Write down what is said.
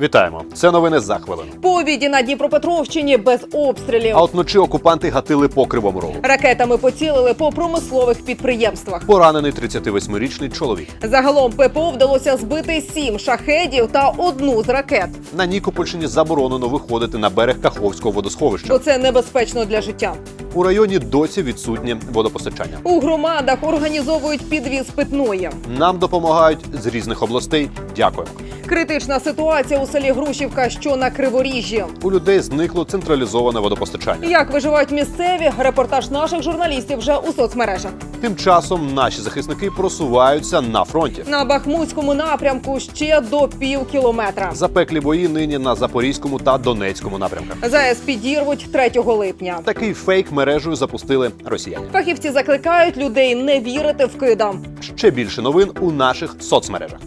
Вітаємо! Це новини за хвилину. По обіді на Дніпропетровщині без обстрілів. А от вночі окупанти гатили по кривому рогу. Ракетами поцілили по промислових підприємствах. Поранений 38-річний чоловік. Загалом ППО вдалося збити сім шахедів та одну з ракет, На Нікопольщині заборонено виходити на берег Каховського водосховища. бо це небезпечно для життя. У районі досі відсутнє водопостачання. У громадах організовують підвіз питної. Нам допомагають з різних областей. Дякуємо. Критична ситуація у селі Грушівка, що на Криворіжжі. У людей зникло централізоване водопостачання. Як виживають місцеві? Репортаж наших журналістів вже у соцмережах. Тим часом наші захисники просуваються на фронті. На Бахмутському напрямку ще до пів кілометра. Запеклі бої нині на Запорізькому та Донецькому напрямках. ЗАЕС підірвуть 3 липня. Такий фейк мережею запустили росіяни. Фахівці закликають людей не вірити в кидам. Ще більше новин у наших соцмережах.